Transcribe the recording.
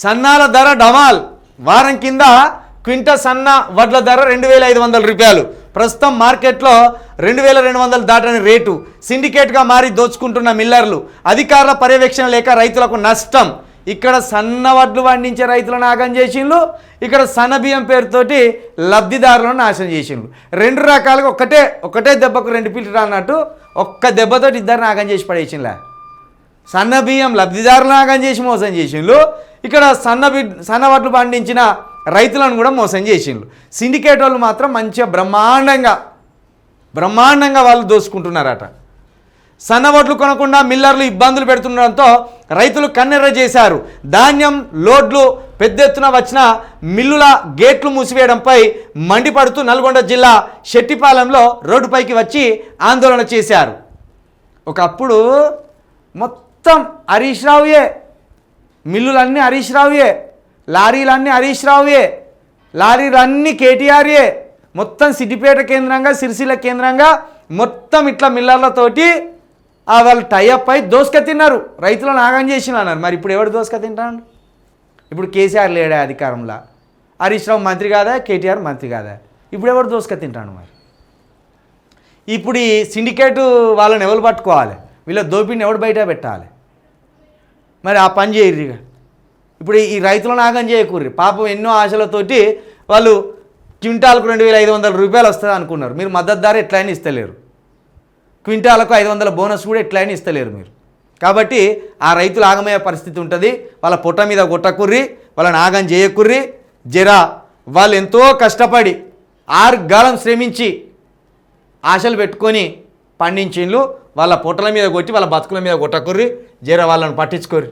సన్నాల ధర డమాల్ వారం కింద క్వింట సన్న వడ్ల ధర రెండు వేల ఐదు వందల రూపాయలు. ప్రస్తుతం మార్కెట్లో రెండు వేల రెండు వందలు దాటని రేటు. సిండికేట్గా మారి దోచుకుంటున్న మిల్లర్లు. అధికారుల పర్యవేక్షణ లేక రైతులకు నష్టం. ఇక్కడ సన్న వడ్లు పండించే రైతులను నాగం చేసిండ్రు ఇక్కడ సన్న బియ్యం పేరుతోటి లబ్ధిదారులను నాశనం చేసిండ్రు రెండు రకాలుగా ఒకటే ఒకటే దెబ్బకు రెండు పిల్లలు అన్నట్టు ఒక్క దెబ్బతోటి ఇద్దరు నాగం చేసి పడేసిండ్లా. సన్న బియ్యం లబ్ధిదారులు నాగం చేసి మోసం చేసిండ్రు ఇక్కడ సన్న బి పండించిన రైతులను కూడా మోసం చేసిండ్రు. సిండికేట్ వాళ్ళు మాత్రం మంచిగా బ్రహ్మాండంగా బ్రహ్మాండంగా వాళ్ళు దోసుకుంటున్నారట. సన్నబట్లు కొనకుండా మిల్లర్లు ఇబ్బందులు పెడుతుండడంతో రైతులు కన్నెర్ర చేశారు. ధాన్యం లోడ్లు పెద్ద ఎత్తున వచ్చిన మిల్లుల గేట్లు మూసివేయడంపై మండిపడుతూ నల్గొండ జిల్లా శెట్టిపాలెంలో రోడ్డుపైకి వచ్చి ఆందోళన చేశారు. ఒకప్పుడు మొత్తం హరీష్ రావుయే మిల్లులన్నీ హరీష్ రావుయే లారీలన్నీ హరీష్ రావుయే లారీలన్నీ కేటీఆర్యే. మొత్తం సిద్దిపేట కేంద్రంగా సిరిసిల్ల కేంద్రంగా మొత్తం ఇట్లా మిల్లర్లతోటి ఆ వాళ్ళు టైఅప్ అయి దోసుక తిన్నారు. రైతులను ఆగం చేసిన అన్నారు. మరి ఇప్పుడు ఎవడు దోసుక తింటాడు? ఇప్పుడు కేసీఆర్ లేడా అధికారంలో. హరీష్ రావు మంత్రి కాదా కేటీఆర్ మంత్రి కాదా? ఇప్పుడు ఎవడు దోసుక తింటాడు మరి? ఇప్పుడు ఈ సిండికేట్ వాళ్ళని ఎవరు పట్టుకోవాలి? వీళ్ళ దోపిడిని ఎవడు బయట పెట్టాలి? మరి ఆ పని చేయరు ఇక. ఇప్పుడు ఈ రైతులు నాగం చేయకూర్రి. పాపం ఎన్నో ఆశలతోటి వాళ్ళు క్వింటాలకు రెండు వేల ఐదు వందల రూపాయలు వస్తుంది అనుకున్నారు. మీరు మద్దతు ధర ఎట్లయినా ఇస్తలేరు. క్వింటాలకు ఐదు వందల బోనస్ కూడా ఎట్లయినా ఇస్తలేరు మీరు. కాబట్టి ఆ రైతులు ఆగమయ్యే పరిస్థితి ఉంటుంది. వాళ్ళ పొట్ట మీద కొట్టకుర్రి వాళ్ళని ఆగం చేయకుర్రి. జరా వాళ్ళు ఎంతో కష్టపడి ఆరు గాలం శ్రమించి ఆశలు పెట్టుకొని పండించిండ్లు వాళ్ళ పొట్టల మీద కొట్టి వాళ్ళ బతుకుల మీద కొట్టకుర్రి జర వాళ్ళని పట్టించుకోర్రి.